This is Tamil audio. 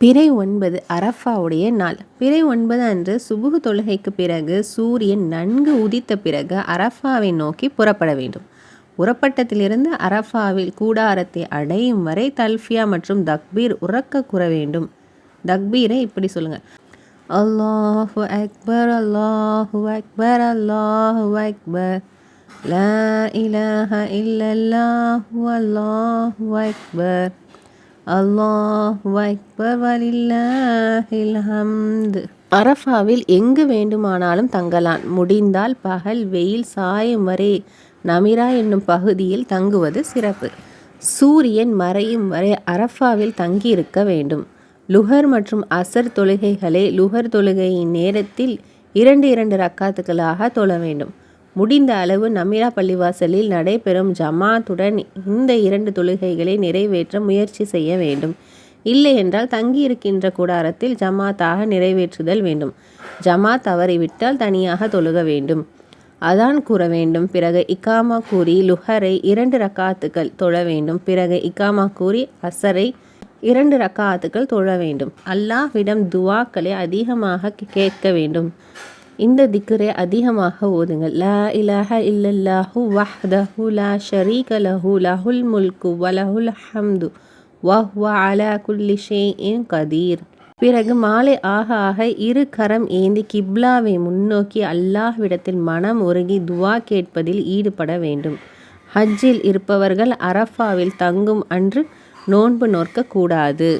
பிறை ஒன்பது அரஃபாவுடைய நாள். பிறை ஒன்பது அன்று சுபுகு தொழுகைக்கு பிறகு சூரியன் நன்கு உதித்த பிறகு அரஃபாவை நோக்கி புறப்பட வேண்டும். புறப்பட்டத்திலிருந்து அரஃபாவில் கூடாரத்தை அடையும் வரை தல்ஃபியா மற்றும் தக்பீர் உறக்க கூற வேண்டும். தக்பீரை இப்படி சொல்லுங்கள் அல்லாஹு அக்பர் அல்லாஹு அக்பர் அல்லாஹு அக்பர். லா இலாஹ இல்லல்லாஹு அல்லாஹு அக்பர். அல்லாஹ் அக்பர் வலில்லாஹில் ஹம்து. அரஃபாவில் எங்கு வேண்டுமானாலும் தங்கலாம். முடிந்தால் பகல் வெயில் சாயம் வரை நமிரா என்னும் பகுதியில் தங்குவது சிறப்பு. சூரியன் மறையும் வரை அரஃபாவில் தங்கியிருக்க வேண்டும். லுகர் மற்றும் அசர் தொழுகைகளை லுகர் தொழுகையின் நேரத்தில் இரண்டு இரண்டு ரக்காத்துக்களாக தொழ வேண்டும். முடிந்த அளவு நமிரா பள்ளிவாசலில் நடைபெறும் ஜமாத்துடன் இந்த இரண்டு தொழுகைகளை நிறைவேற்ற முயற்சி செய்ய வேண்டும். இல்லை என்றால் தங்கியிருக்கின்ற கூடாரத்தில் ஜமாத்தாக நிறைவேற்றுதல் வேண்டும். ஜமாத் தவறிவிட்டால் தனியாக தொழுக வேண்டும். அதான் கூற வேண்டும். பிறகு இக்காமா கூறி லுஹரை இரண்டு ரக்காத்துக்கள் தொழ வேண்டும். பிறகு இக்காமா கூறி அசரை இரண்டு ரக்காத்துக்கள் தொழ வேண்டும். அல்லாஹ்விடம் துவாக்களை அதிகமாக கேட்க வேண்டும். இந்த திக்கரை அதிகமாக ஓதுங்கள். லா இலஹ இல்லல்லாஹு வஹ்தஹு லா ஷரீக லஹு லஹுல் முல்கு வலஹுல் ஹம்து வஹ்வ அலா குல்லி ஷேஇன் கதீர். பிறகு மாலை ஆக ஆக இரு கரம் ஏந்தி கிப்லாவை முன்னோக்கி அல்லாஹ்விடத்தில் மனம் உருகி துவா கேட்பதில் ஈடுபட வேண்டும். ஹஜ்ஜில் இருப்பவர்கள் அரஃபாவில் தங்கும் அன்று நோன்பு நோற்கக்கூடாது